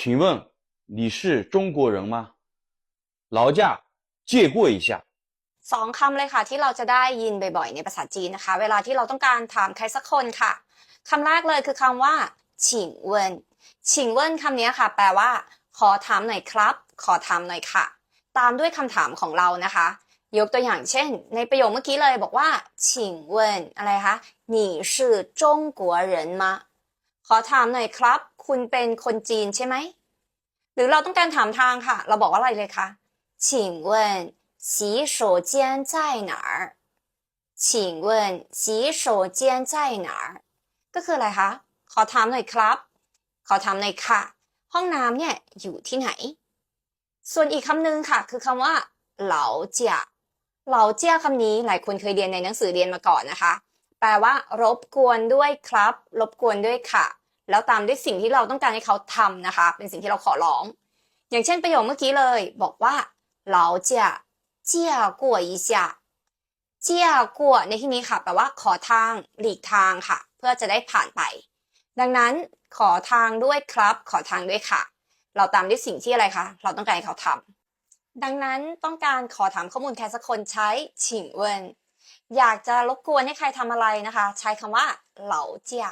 请问你是中国人吗？劳驾借过一下。 สองคำเลยค่ะที่เราจะได้ยินบ่อยๆในภาษาจีนนะคะ เวลาที่เราต้องการถามใครสักคนค่ะคำแรกเลยคือคำว่าฉิงเวินฉิงเวินคำนี้ค่ะ แปลว่า ขอถามหน่อยครับ ขอถามหน่อยค่ะ ตามด้วยคำถามของเรานะคะ ยกตัวอย่างเช่น ในประโยคเมื่อกี้เลยบอกว่าฉิงเวินอะไรคะ你是中国人吗 ขอถามหน่อยครับ คุณเป็นคนจีนใช่ไหม หรือเราต้องการถามทางค่ะ เราบอกว่าอะไรเลยคะ请问洗手间在哪儿请问洗手间在哪儿ก็คืออะไรคะ ขอถามหน่อยครับ ขอถามหน่อยค่ะ ห้องน้ำเนี่ยอยู่ที่ไหน ส่วนอีกคำหนึ่งค่ะ คือคำว่าเหลาเจียเหลาเจียคำนี้หลายคนเคยเรียนในหนังสือเรียนมาก่อนนะคะ แปลว่า รบกวนด้วยครับ รบกวนด้วยค่ะ แล้วตามด้วยสิ่งที่เราต้องการให้เขาทำนะคะ เป็นสิ่งที่เราขอร้อง อย่างเช่นประโยคเมื่อกี้เลย บอกว่าเหลาเจียเจียกัวอีเจียเจียกัวในที่นี้ค่ะแปลว่าขอทางหลีกทางค่ะ เพื่อจะได้ผ่านไป ดังนั้นขอทางด้วยครับ ขอทางด้วยค่ะ เราตามด้วยสิ่งที่อะไรคะเราต้องการให้เขาทำดังนั้นต้องการขอถามข้อมูลใครสักคนใช้ฉิงเวิน อยากจะรบกวนให้ใครทำอะไรนะคะ ใช้คำว่าเหลาเจีย